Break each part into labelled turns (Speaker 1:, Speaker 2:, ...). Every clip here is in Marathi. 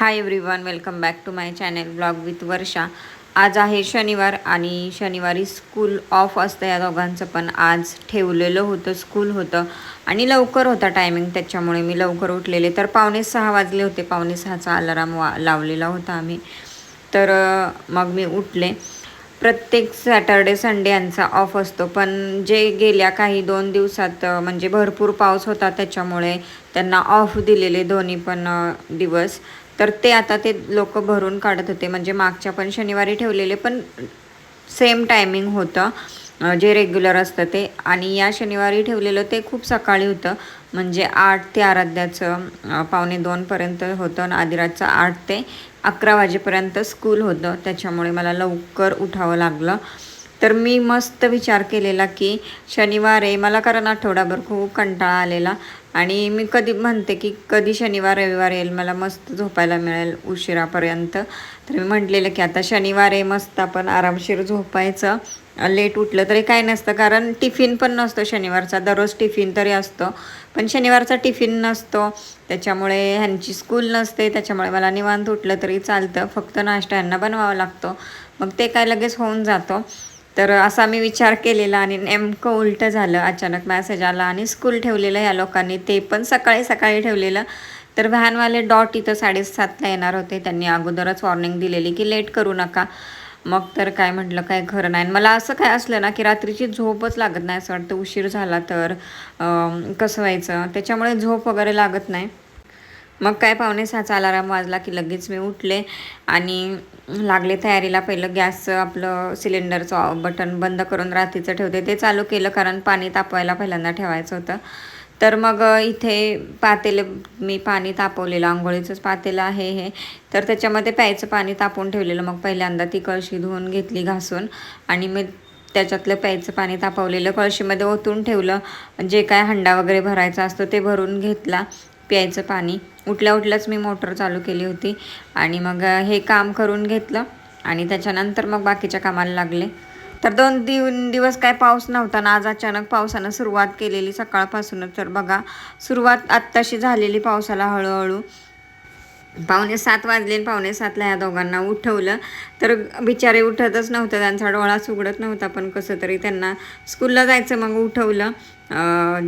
Speaker 1: Hi everyone welcome back to my channel blog with Varsha आज आहे शनिवार आणि शनिवारी स्कूल ऑफ असतं या दोघांचं पण. आज ठेवलेलं होतं स्कूल होतं आणि लवकर होता टायमिंग त्याच्यामुळे मी लवकर उठलेले. तर पावणे सहा वाजले होते पावणे सहाचा अलाराम वा लावलेला होता आम्ही. तर मग मी उठले. प्रत्येक सॅटर्डे संडे यांचा ऑफ असतो पण जे गेल्या काही दोन दिवसात म्हणजे भरपूर पाऊस होता त्याच्यामुळे त्यांना ऑफ दिलेले दोन्ही पण दिवस. तर ते आता ते लोक भरून काढत होते. म्हणजे मागच्या पण शनिवारी ठेवलेले पण सेम टायमिंग होतं. जे रेग्युलर असतं ते. आणि या शनिवारी ठेवलेलं ते खूप सकाळी होतं. म्हणजे आठ ते आराध्याचं पावणे दोनपर्यंत होतं आणि आदिराजचं आठ ते अकरा वाजेपर्यंत स्कूल होतं. त्याच्यामुळे मला लवकर उठावं लागलं. तर मी मस्त विचार केलेला की शनिवार आहे. मला कारण आठवडाभर खूप कंटाळा आलेला. आणि मी कधी म्हणते की कधी शनिवार रविवार येईल मला मस्त झोपायला मिळेल उशिरापर्यंत. तर मी म्हटलेलं की आता शनिवार आहे मस्त आपण आरामशीर झोपायचं. लेट उठलं तरी काय नसतं कारण टिफिन पण नसतो शनिवारचा दररोज टिफिन तरी असतो. पण शनिवारचा टिफिन नसतो त्याच्यामुळे ह्यांची स्कूल नसते त्याच्यामुळे मला निवांत उठलं तरी चालतं. फक्त नाश्ता ह्यांना बनवावा लागतो. मग ते काय लगेच होऊन जातो. तर असा मी विचार केलेला आणि नेमकं उलटं झालं. अचानक मॅसेज आला आणि स्कूल ठेवलेलं या लोकांनी. ते पण सकाळी सकाळी ठेवलेलं. तर व्हॅनवाले डॉट इथं साडेसातला येणार होते. त्यांनी अगोदरच वॉर्निंग दिलेली की लेट करू नका. मग तर काय म्हटलं काय खरं नाही. आणि मला असं काय असलं ना की रात्रीची झोपच लागत नाही असं वाटतं. उशीर झाला तर कसं व्हायचं? त्याच्यामुळे झोप वगैरे लागत नाही. मग काय पावणे सहाचा अलाराम वाजला की लगेच मी उठले आणि लागले तयारीला. पहिलं गॅसचं आपलं सिलेंडरचं बटन बंद करून रात्रीचं ठेवते. ते चालू केलं कारण पाणी तापवायला पहिल्यांदा ठेवायचं होतं. तर मग इथे पातेलं मी पाणी तापवलेलं आंघोळीचंच पातेलं आहे हे. तर त्याच्यामध्ये प्यायचं पाणी तापवून ठेवलेलं. मग पहिल्यांदा ती कळशी धुवून घेतली घासून आणि मी त्याच्यातलं प्यायचं पाणी तापवलेलं. कळशीमध्ये ओतून ठेवलं. जे काय हंडा वगैरे भरायचा असतो ते भरून घेतला. प्यायचं पाणी. उठल्या उठल्याच मी मोटर चालू केली होती आणि मग हे काम करून घेतलं आणि त्याच्यानंतर मग बाकीच्या कामाला लागले. तर दोन दिव दिवस काय पाऊस नव्हता ना आज अचानक पावसानं सुरुवात केलेली सकाळपासूनच. तर बघा सुरुवात आत्ताशी झालेली पावसाला हळूहळू. पावणे सात वाजले पावणे सातला ह्या दोघांना उठवलं. तर बिचारे उठतच नव्हतं त्यांचा डोळा सुगडत नव्हता पण कसं तरी त्यांना स्कूलला जायचं मग उठवलं.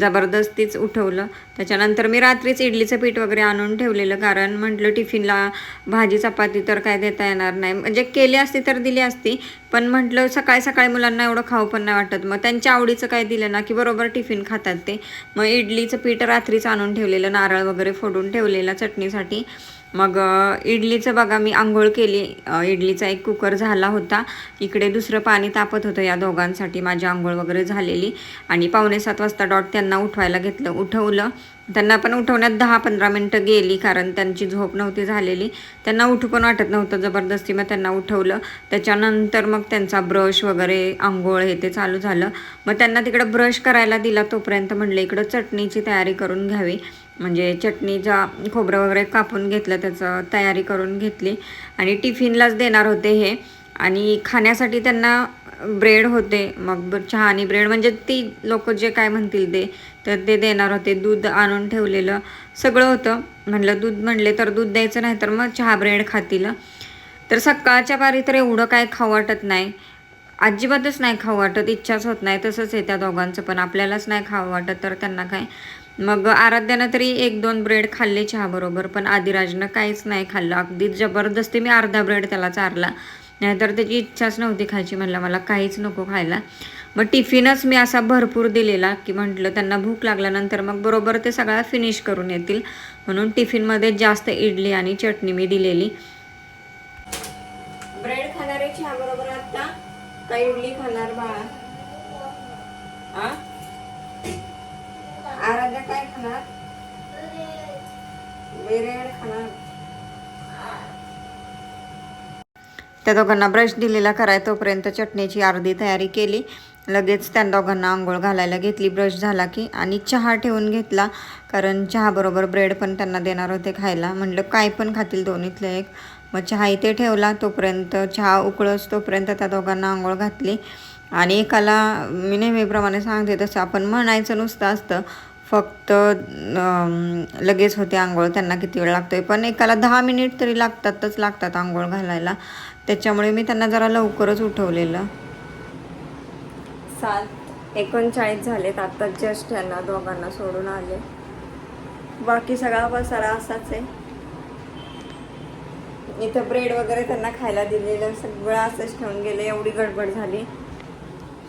Speaker 1: जबरदस्तीच उठवलं. त्याच्यानंतर मी रात्रीच इडलीचं पीठ वगैरे आणून ठेवलेलं कारण म्हटलं टिफिनला भाजी चपाती तर काय देता येणार नाही. म्हणजे केली असती तर दिली असती पण म्हटलं सकाळी सकाळी मुलांना एवढं खाऊ पण नाही वाटत. मग त्यांच्या आवडीचं काय दिलं ना की बरोबर टिफिन खातात ते. मग इडलीचं पीठ रात्रीच आणून ठेवलेलं नारळ वगैरे फोडून ठेवलेलं चटणीसाठी. मग इडलीचं बघा मी आंघोळ केली. इडलीचा एक कुकर झाला होता. इकडे दुसरं पाणी तापत होतं या दोघांसाठी माझी आंघोळ वगैरे झालेली. आणि पावणे सात वाजता डॉट त्यांना उठवायला घेतलं. उठवलं. त्यांना पण उठवण्यात दहा पंधरा मिनटं गेली कारण त्यांची झोप नव्हती झालेली. त्यांना उठू पण वाटत नव्हतं. जबरदस्ती मग त्यांना उठवलं. त्याच्यानंतर मग त्यांचा ब्रश वगैरे आंघोळ हे ते चालू झालं. मग त्यांना तिकडं ब्रश करायला दिला तोपर्यंत म्हणलं इकडं चटणीची तयारी करून घ्यावी. म्हणजे चटणीचा खोबरं वगैरे कापून घेतलं त्याचं तयारी करून घेतली. आणि टिफिनलाच देणार होते हे. आणि खाण्यासाठी त्यांना ब्रेड होते मग चहा आणि ब्रेड म्हणजे ती लोक जे काय म्हणतील ते तर ते देणार होते. दूध आणून ठेवलेलं सगळं होतं. म्हणलं दूध म्हणले तर दूध द्यायचं नाही तर मग चहा ब्रेड खातील. तर सकाळच्या पारी तर एवढं काय खाऊ वाटत नाही. अजिबातच नाही खाऊ वाटत इच्छाच होत नाही. तसंच आहे त्या दोघांचं पण. आपल्यालाच नाही खाऊ वाटत तर त्यांना काय? मग आराध्यानं तरी एक दोन ब्रेड खाल्ले चहाबरोबर पण आदिराजनं काहीच नाही खाल्लं. अगदी जबरदस्ती मी अर्धा ब्रेड त्याला चारला. नाहीतर त्याची इच्छाच नव्हती खायची. म्हणलं मला काहीच नको खायला. मग टिफिनच मी असा भरपूर दिलेला की म्हटलं त्यांना भूक लागल्यानंतर मग बरोबर ते सगळ्या फिनिश करून येतील. म्हणून टिफिनमध्ये जास्त इडली आणि चटणी मी दिलेली. ब्रेड खाणार आहे चहा बरोबर आता? का इडली खाणार बाळा? आराध्या काय खाणार? ब्रेड. खाणार. त्या दोघांना ब्रश दिलेला कराय तोपर्यंत चटणीची अर्धी तयारी केली. लगेच त्या दोघांना आंघोळ घालायला घेतली. ब्रश झाला की आणि चहा ठेवून घेतला. कारण चहाबरोबर ब्रेड पण त्यांना देणार होते खायला. म्हणलं काय पण खातील दोन्हीतलं एक. मग चहा इथे ठेवला. तोपर्यंत चहा उकळस तोपर्यंत त्या दोघांना आंघोळ घातली. आणि एकाला मी नेहमीप्रमाणे सांगते तसं आपण म्हणायचं नुसतं असतं. फक्त लगेच होते आंघोळ. त्यांना किती वेळ लागतोय? पण एकाला दहा मिनिट तरी लागतातच लागतात आंघोळ घालायला. त्याच्यामुळे मी त्यांना जरा लवकरच उठवलेलं. सात एकोणचाळीस झालेत. आता जस्ट यांना दोघांना सोडून आले. बाकी सगळा पसारा असाच आहे. इथं ब्रेड वगैरे त्यांना खायला दिलेलं. सगळं असंच ठेवून गेलं. एवढी गडबड झाली.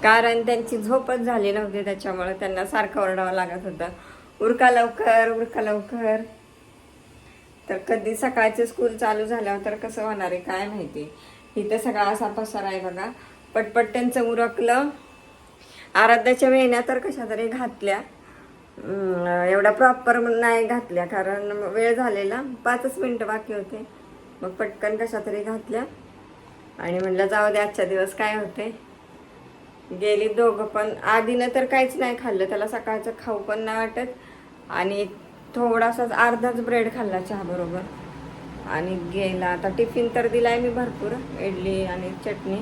Speaker 1: कारण त्यांची झोपच झाली नव्हती. त्याच्यामुळे त्यांना सारखं ओरडावं लागत होतं. उरका लवकर उरका लवकर. तर कधी सकाळचे स्कूल चालू झाल्यावर तर कसं होणार आहे? काय माहिती? इथं सगळा असा पसार आहे बघा. पटपट त्यांचं उरकलं. आराध्याच्या वेण्या तर कशा तरी घातल्या. एवढा प्रॉपर नाही घातल्या कारण वेळ झालेला. पाचच मिनटं बाकी होते. मग पटकन कशा तरी घातल्या. आणि म्हणलं जाऊ दे आजच्या दिवस काय होते गेली दोघं पण. आधीनं तर काहीच नाही खाल्लं. त्याला सकाळचं खाऊ पण नाही वाटत. आणि थोडासाच अर्धाच ब्रेड खाल्ला चहा बरोबर आणि गेला आता टिफिन तर दिलाय मी भरपूर इडली आणि चटणी.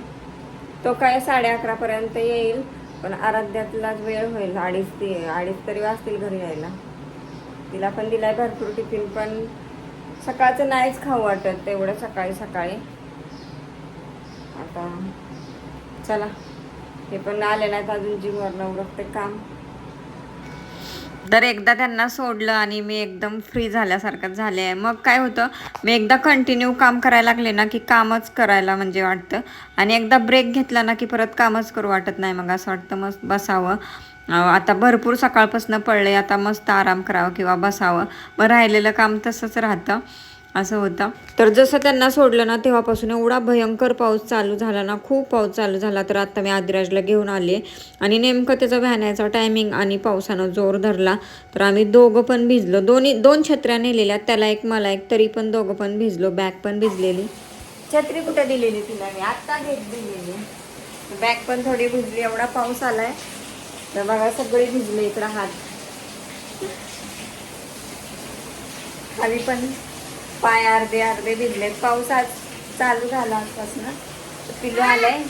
Speaker 1: तो काय साडे अकरापर्यंत येईल पण आराध्यातलाच वेळ होईल. अडीच ती अडीच तरी वाजतील घरी यायला. तिला पण दिलाय भरपूर टिफिन पण सकाळचं नाहीच खाऊ वाटत तेवढं सकाळी सकाळी. आता चला. हे पण आले नाहीत अजून जीववर उरकते काम. तर एकदा त्यांना सोडलं आणि मी एकदम फ्री झाल्यासारखं झाले आहे. मग काय होतं मी एकदा कंटिन्यू काम करायला लागले ना की कामच करायला म्हणजे वाटतं. आणि एकदा ब्रेक घेतला ना की परत कामच करू वाटत नाही. मग असं वाटतं मस्त बसावं. आता भरपूर सकाळपासून पडले आता मस्त आराम करावं किंवा बसावं. मग राहिलेलं काम तसंच राहतं. असं होतं. तर जसं त्यांना सोडलं ना तेव्हापासून एवढा भयंकर पाऊस चालू झाला ना खूप पाऊस चालू झाला. तर आता मी आदिराजला घेऊन आले. आणि नेमकं त्याचा व्हॅनाचा टायमिंग आणि पावसानं जोर धरला. तर आम्ही दोघं पण भिजलो. दोन्ही दोन छत्र्या नेलेल्या. त्याला एक मला एक तरी पण दोघं पण भिजलो. बॅग पण भिजलेली. छत्री कुठं दिलेली तिला मी? आत्ता घेत दिलेली. बॅग पण थोडी भिजली. एवढा पाऊस आलाय. तर बघा सगळी भिजले इकडं हात. खाली पण पाय अर्धे अर्धे भिजलेत. पाऊस आज चालू झाला आजपासून. पिलू आलंय?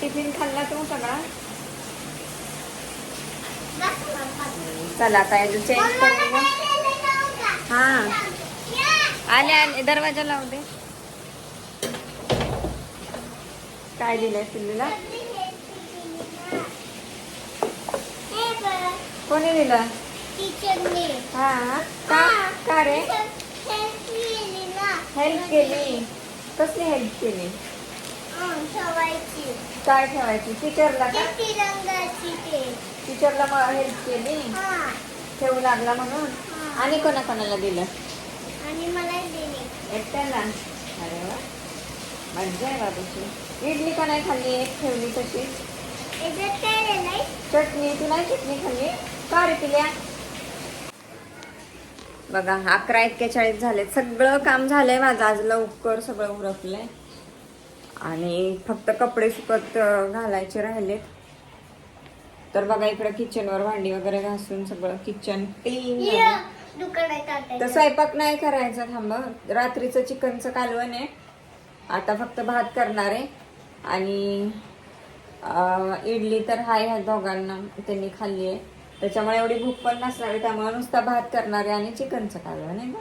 Speaker 1: टिफिन खाल्ला तू सगळा? चला आता चेंज करू हा. आले आले. दरवाजा लावू दे. काय दिलंय पिल्लूला? कोणी दिलं
Speaker 2: टीचरने
Speaker 1: हा का का रे? हेल्प केली कसली हेल्प केली?
Speaker 2: ठेवायची.
Speaker 1: काय ठेवायची? टीचरला का?
Speaker 2: तिरंगाची ते.
Speaker 1: टीचरला मग हेल्प केली?
Speaker 2: हा.
Speaker 1: ठेवू लागला म्हणून? आणि कोणा कोणाला दिलं?
Speaker 2: आणि मला दिली.
Speaker 1: एकट्याला? अरे वा. मज्जा आहे बाबूची. इडली का नाही खाल्ली? एक ठेवली तशी.
Speaker 2: याच्यात काय लिहिलंय
Speaker 1: चटणी. तू नाही चटणी खाल्ली? का रे पिल्या. बघा अकरा एक्केचाळीस झाले सगळं काम झालंय माझं. आज लवकर सगळं उरकलंय. आणि फक्त कपडे सुकत घालायचे राहिलेत. तर बघा इकडे किचनवर भांडी वगैरे घासून सगळं किचन क्लीन तर स्वयंपाक नाही करायचा थांब रात्रीचं चिकनचं कालवण आहे. आता फक्त भात करणार आहे. आणि इडली तर हाय ह्या दोघांना. त्यांनी खाल्ली आहे. त्याच्यामुळे एवढी भूक पण नसणार त्यामुळे नुसता भात करणार आहे आणि चिकनचं कालवण नाही ना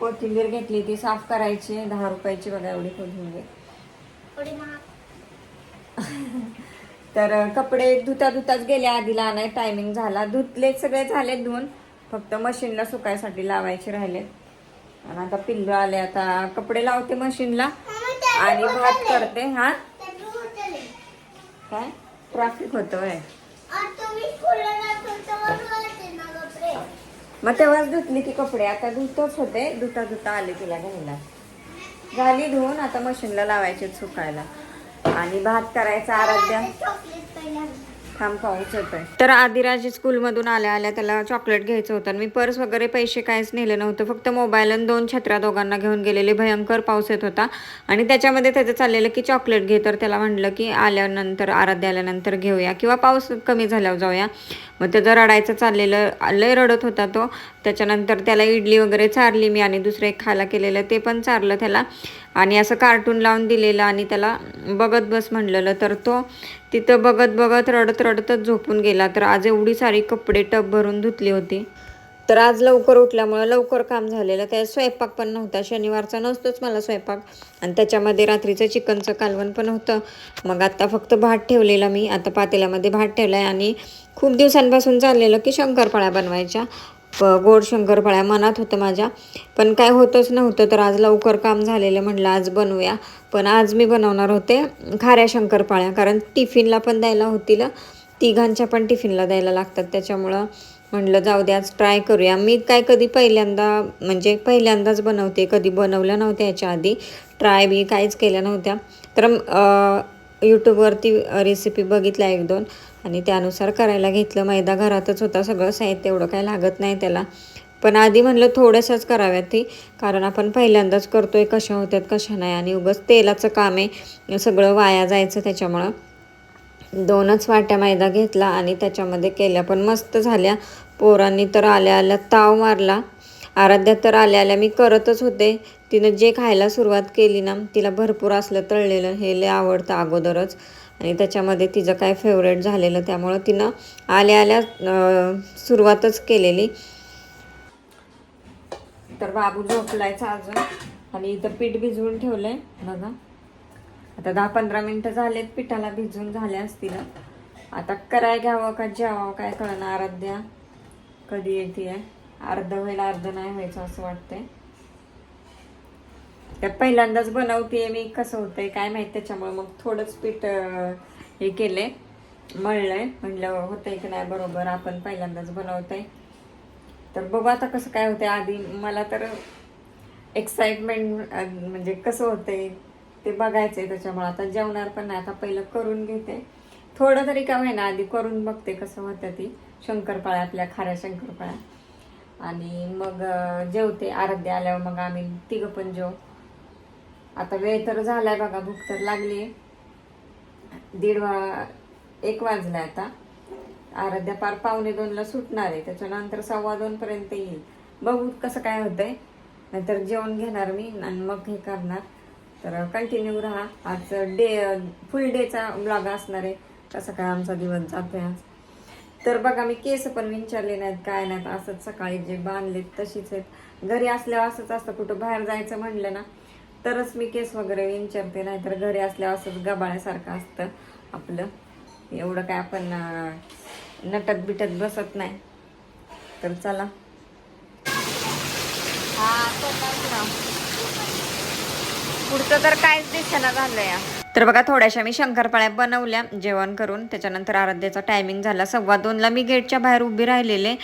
Speaker 1: कोथिंबीर घेतली ती साफ करायची दहा रुपयाची बघा एवढी कोथिंबीर. तर कपडे धुता धुताच गेले आधीला नाही टायमिंग झाला. धुतले सगळे झाले धुवून फक्त मशीनला सुकायसाठी लावायचे राहिले. आणि आता पिल्लू आले आता कपडे लावते मशीनला आणि भात करते हा. काय? ट्रॅफिक होतं
Speaker 2: आहे
Speaker 1: मग तेव्हाच धुतली की कपडे. आता धुतच होते. धुता धुता आले तिला घ्यायला. झाली धुवून. आता मशीनला लावायचे सुकायला. आणि भात करायचा आराध्या. थांब पाऊस येतोय. तर आदिराज स्कूलमधून आल्या आल्या त्याला चॉकलेट घ्यायचं होतं. आणि मी पर्स वगैरे पैसे काहीच नेलं नव्हतं. फक्त मोबाईल आणि दोन छत्र्या दोघांना घेऊन गेलेले. भयंकर पाऊस येत होता. आणि त्याच्यामध्ये त्याचं चाललेलं की चॉकलेट घे. तर त्याला म्हटलं की आल्यानंतर आराध्या आल्यानंतर घेऊया. किंवा पाऊस कमी झाल्यावर जाऊया. मग त्याचं रडायचं चाललेलं लय रडत होता तो. त्याच्यानंतर त्याला इडली वगैरे चारली मी आणि दुसरं एक खायला केलेलं. ते पण चारलं त्याला. आणि असं कार्टून लावून दिलेलं आणि त्याला बघत बस म्हणलेलं. तर तो तिथं बघत बघत रडत रडतच झोपून गेला. तर आज एवढी सारी कपडे टब भरून धुतली होती. तर आज लवकर उठल्यामुळं लवकर काम झालेलं. त्या स्वयंपाक पण नव्हता. शनिवारचा नसतोच मला स्वयंपाक. आणि त्याच्यामध्ये रात्रीचं चिकनचं कालवण पण होतं. मग आता फक्त भात ठेवलेला मी. आता पातेल्यामध्ये भात ठेवला आहे आणि खूप दिवसांपासून चाललेलं की शंकरपाळ्या बनवायच्या. गोड शंकरपाळ्या मनात होतं माझ्या. पण काय होतच नव्हतं तर आज लवकर काम झालेलं म्हटलं आज बनवूया. पण आज मी बनवणार होते खाऱ्या शंकरपाळ्या कारण टिफिनला पण द्यायला होतील. तिघांच्या पण टिफिनला द्यायला लागतात त्याच्यामुळं म्हटलं जाऊ दे आज ट्राय करूया. मी काय कधी पहिल्यांदा म्हणजे पहिल्यांदाच बनवते कधी बनवलं नव्हत्या याच्या आधी. ट्राय बी काहीच केल्या नव्हत्या. तर यूट्यूबवरती रेसिपी बघितल्या एक दोन. आणि त्यानुसार करायला घेतलं. मैदा घरातच होता सगळं साहित्य एवढं काही लागत नाही त्याला. पण आधी म्हणलं थोड्याशाच कराव्यात ती. कारण आपण पहिल्यांदाच करतोय कशा होत्यात कशा नाही. आणि उगाच तेलाचं काम आहे सगळं वाया जायचं त्याच्यामुळं. दोनच वाट्या मैदा घेतला आणि त्याच्यामध्ये केल्या पण मस्त झाल्या. पोरांनी तर आल्या आल्या ताव मारला. आराध्या तर आल्या आल्या मी करतच होते. तिनं जे खायला सुरुवात केली ना तिला भरपूर असलं तळलेलं हे लय आवडतं अगोदरच. आणि त्याच्यामध्ये तिचं काय फेवरेट झालेलं त्यामुळं तिनं आल्या आल्या सुरुवातच केलेली. तर बाबू झोपलायचा अजून. आणि इथं पीठ भिजवून ठेवलंय. बघा. आता दहा पंधरा मिनिटं झालेत पिठाला भिजून झाल्या असतील. आता कराय घ्यावं का जेवावं काय कळणार आराध्या कधी येते आहे अर्ध व्हायला अर्ध नाही व्हायचं असं वाटतंय. तर पहिल्यांदाच बनवते मी कसं होतंय काय माहीत त्याच्यामुळे. मग थोडंच पीठ हे केलंय मळलंय. म्हणलं होतंय की नाही बरोबर आपण पहिल्यांदाच बनवतंय. तर बघू आता कसं काय होतंय. आधी मला तर एक्साइटमेंट म्हणजे कसं होतंय ते बघायचंय त्याच्यामुळे. आता जेवणार पण नाही. आता पहिलं करून घेते. थोडं तरी का होईना आधी करून बघते कसं होतं ती. शंकरपाळ्या आपल्या खाऱ्या शंकरपाळ्या. आणि मग जेवते. आराध्य आल्यावर मग आम्ही तिघं पण जेव. आता वेळ तर झालाय बघा भूक तर लागली दीड वा एक वाजला आता. आराध्या पार पावणे दोनला सुटणार आहे. त्याच्यानंतर सव्वा दोन पर्यंत येईल. बघू कसं काय होतंय. नाहीतर जेवण घेणार मी आणि मग हे करणार. तर कंटिन्यू राहा. आज डे फुल डेचा ब्लॉग असणार आहे. कसं काय आमचा दिवस जातोय आज. तर बघा मी केस पण विचारले नाहीत काय नाहीत असंच सकाळी जे बांधलेत तशीच आहेत. घरी असल्यावर असंच असतं कुठं बाहेर जायचं म्हणलं ना तरच मी केस वगैरे विचारते नाहीतर घरी असल्यावर असंच गबाळ्यासारखं असतं आपलं. एवढं काय आपण नटत बिटत बसत नाही. तर चला. पुढचं तर काहीच दिसेना या तर बघा थोड्याशा मी शंकरपाळ्या बनवल्या जेवण करून. त्याच्यानंतर आराध्याचा टायमिंग झाला. सव्वा दोनला मी गेटच्या बाहेर उभी राहिलेले.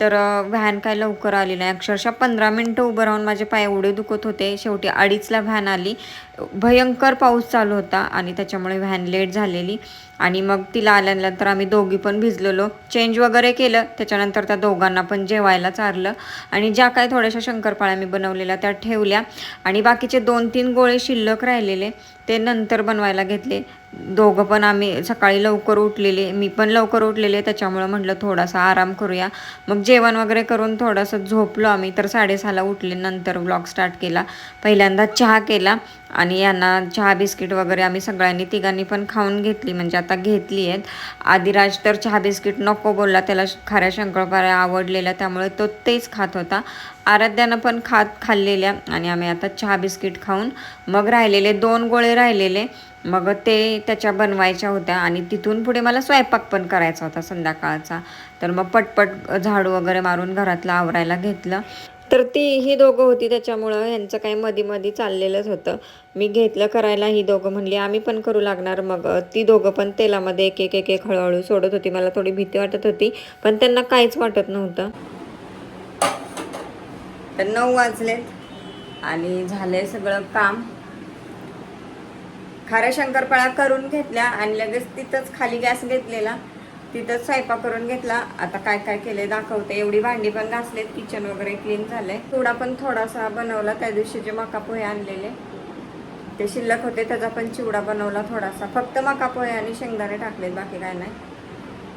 Speaker 1: तर व्हॅन काय लवकर आली नाही. अक्षरशः पंधरा मिनटं उभं राहून माझे पाय एवढे दुखत होते. शेवटी अडीचला व्हॅन आली. भयंकर पाऊस चालू होता आणि त्याच्यामुळे व्हॅन लेट झालेली. आणि मग तिला आल्यानंतर आम्ही दोघी पण भिजलेलो. चेंज वगैरे केलं त्याच्यानंतर त्या दोघांना पण जेवायला चारलं. आणि ज्या काय थोड्याशा शंकरपाळ्या मी बनवलेल्या त्या ठेवल्या. आणि बाकीचे दोन तीन गोळे शिल्लक राहिलेले ते नंतर बनवायला घेतले. दोघं पण आम्ही सकाळी लवकर उठलेले मी पण लवकर उठलेले त्याच्यामुळं म्हटलं थोडासा आराम करूया. मग जेवण वगैरे करून थोडंसं झोपलो आम्ही तर साडेसहाला उठले नंतर ब्लॉग स्टार्ट केला. पहिल्यांदा चहा केला आणि यांना चहा बिस्किट वगैरे आम्ही सगळ्यांनी तिघांनी पण खाऊन घेतली म्हणजे आता घेतली आहेत आदिराज तर चहा बिस्किट नको बोलला त्याला खाऱ्या शंकरपाऱ्या आवडलेल्या त्यामुळे तो तेच खात होता. आराध्यानं पण खात खाल्लेल्या आणि आम्ही आता चहा बिस्किट खाऊन मग राहिलेले दोन गोळे राहिलेले. मग ते त्याच्या बनवायच्या होत्या आणि तिथून पुढे मला स्वयंपाक पण करायचा होता संध्याकाळचा. तर मग पटपट झाडू वगैरे मारून घरातलं आवरायला घेतलं. तर ती ही दोघं होती त्याच्यामुळं ह्यांचं काही मधी मधी चाललेलंच होतं. मी घेतलं करायला ही दोघं म्हणली आम्ही पण करू लागणार. मग ती दोघं पण तेलामध्ये एक एक एक एक हळूहळू सोडत होती. मला थोडी भीती वाटत होती पण त्यांना काहीच वाटत नव्हतं. तर नऊ वाजलेत आणि झालंय सगळं काम. खाऱ्या शंकरपाळ्या करून घेतल्या आणि लगेच तिथंच खाली गॅस घेतलेला. तिथंच स्वयंपाक करून घेतला. आता काय काय केले दाखवते. एवढी भांडी पण घासलेत. किचन वगैरे क्लीन झालंय. थोडा पण थोडासा बनवला. त्या दिवशी जे मका पोहे आणलेले ते शिल्लक होते. त्याचा पण चिवडा बनवला थोडासा. फक्त मका पोहे आणि शेंगदाणे टाकलेत. बाकी काय नाही.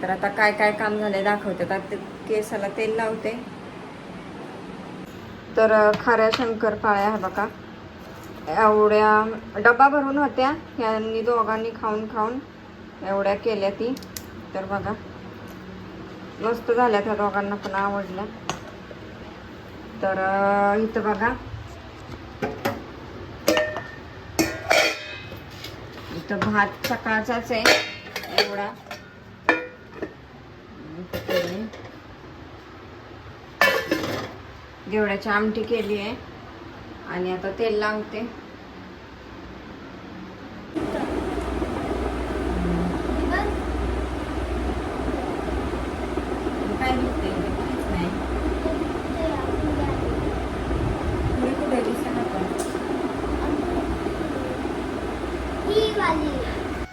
Speaker 1: तर आता काय काय काम झाले दाखवते. आता केसाला तेल लावते. तर खाऱ्या खाऱ्या शंकरपाळ्या आहे बघा. एवढ्या डबा भरून होत्या. यांनी दोघांनी खाऊन खाऊन एवढ्या केल्या ती. तर बघा. मस्त झाल्या त्या दोघांना पण आवडल्या. तर इथं बघा. इथं भात सकाळचाच आहे. एवढा इथं केली. घेवड्याची आमटी केली आहे. आणि आता तेल लावते. काय नाही. कुठे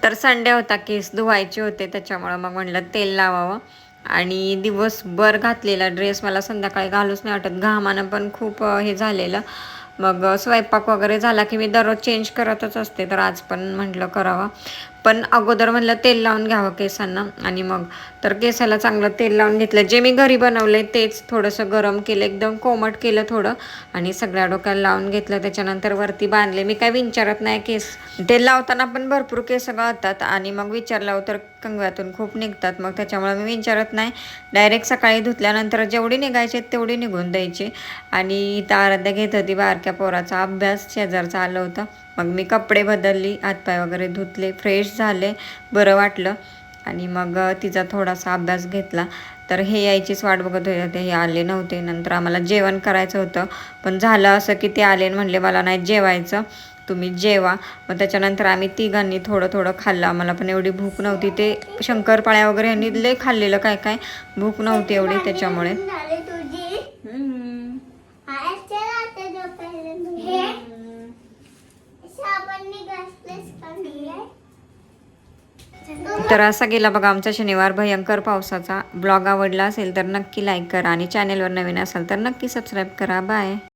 Speaker 1: तर संडे होता केस धुवायचे होते त्याच्यामुळं मग म्हटलं तेल लावावं. आणि दिवसभर घातलेला ड्रेस मला संध्याकाळी घालूच नाही वाटत. घामानं पण खूप हे झालेलं. मग स्वयंपाक वगैरे झाला की मी दररोज चेंज करतच असते. तर आज पण म्हटलं करावं. पण अगोदर म्हणलं तेल लावून घ्यावं केसांना. आणि मग तर केसाला चांगलं तेल लावून घेतलं. जे मी घरी बनवलं तेच थोडंसं गरम केलं एकदम कोमट केलं थोडं. आणि सगळ्या डोक्याला लावून घेतलं. त्याच्यानंतर वरती बांधले. मी काय विचारत नाही केस. तेल लावताना पण भरपूर केस गळतात. आणि मग विचारलं तर कंगव्यातून खूप निघतात. मग त्याच्यामुळे मी विचारत नाही. डायरेक्ट सकाळी धुतल्यानंतर जेवढी निघायचे तेवढी निघून द्यायची. आणि इथं आराध्या घेत होती. बारक्या पोराचा अभ्यास शेजारचा आलं होतं. मग मी कपडे बदलली हातपाय वगैरे धुतले फ्रेश झाले बरं वाटलं. आणि मग तिचा थोडासा अभ्यास घेतला. तर हे यायचीच वाट बघत होते हे आले नव्हते. नंतर आम्हाला जेवण करायचं होतं. पण झालं असं की ते आले म्हणले मला नाही जेवायचं. तुम्ही जेवा. मग त्याच्यानंतर आम्ही तिघांनी थोडं थोडं खाल्लं. आम्हाला पण एवढी भूक नव्हती. ते शंकरपाळ्या वगैरे यांनी लय खाल्लेलं काय काय? भूक नव्हती एवढी त्याच्यामुळे
Speaker 2: झाले तुझी
Speaker 1: हम्म.
Speaker 2: हा चला आता जो पहिले हे साबणने घासलेस का नाही
Speaker 1: तर असा गेला बघा आमचा शनिवार भयंकर पावसाचा. ब्लॉग आवडला असेल तर नक्की लाईक करा आणि चॅनेलवर नवीन असाल तर नक्की सबस्क्राईब करा. बाय